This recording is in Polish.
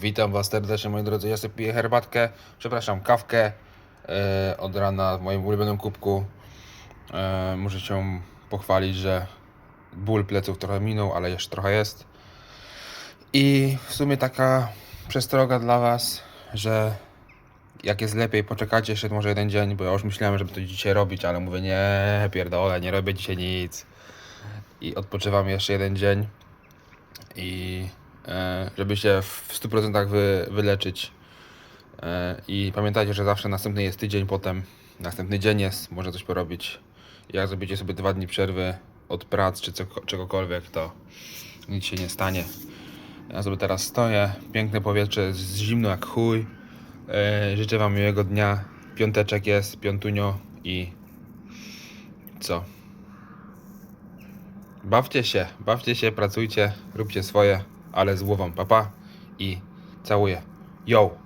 Witam Was serdecznie moi drodzy, ja sobie piję herbatkę, przepraszam, kawkę e, od rana w moim ulubionym kubku. E, muszę się pochwalić, że ból pleców trochę minął, ale jeszcze trochę jest. I w sumie taka przestroga dla Was, że jak jest lepiej, poczekajcie jeszcze może jeden dzień, bo ja już myślałem, żeby to dzisiaj robić, ale mówię nie, pierdolę, nie robię dzisiaj nic. I odpoczywam jeszcze jeden dzień i żeby się w 100% wy, wyleczyć. E, I pamiętajcie, że zawsze następny jest tydzień potem, następny dzień jest, można coś porobić. Jak zrobicie sobie dwa dni przerwy od prac czy czegokolwiek, to nic się nie stanie. Ja sobie teraz stoję, piękne powietrze, jest zimno jak chuj. E, życzę Wam miłego dnia. Piąteczek jest, piątunio i co? Bawcie się, bawcie się, pracujcie, róbcie swoje, ale z głową. Papa i całuję. Yo!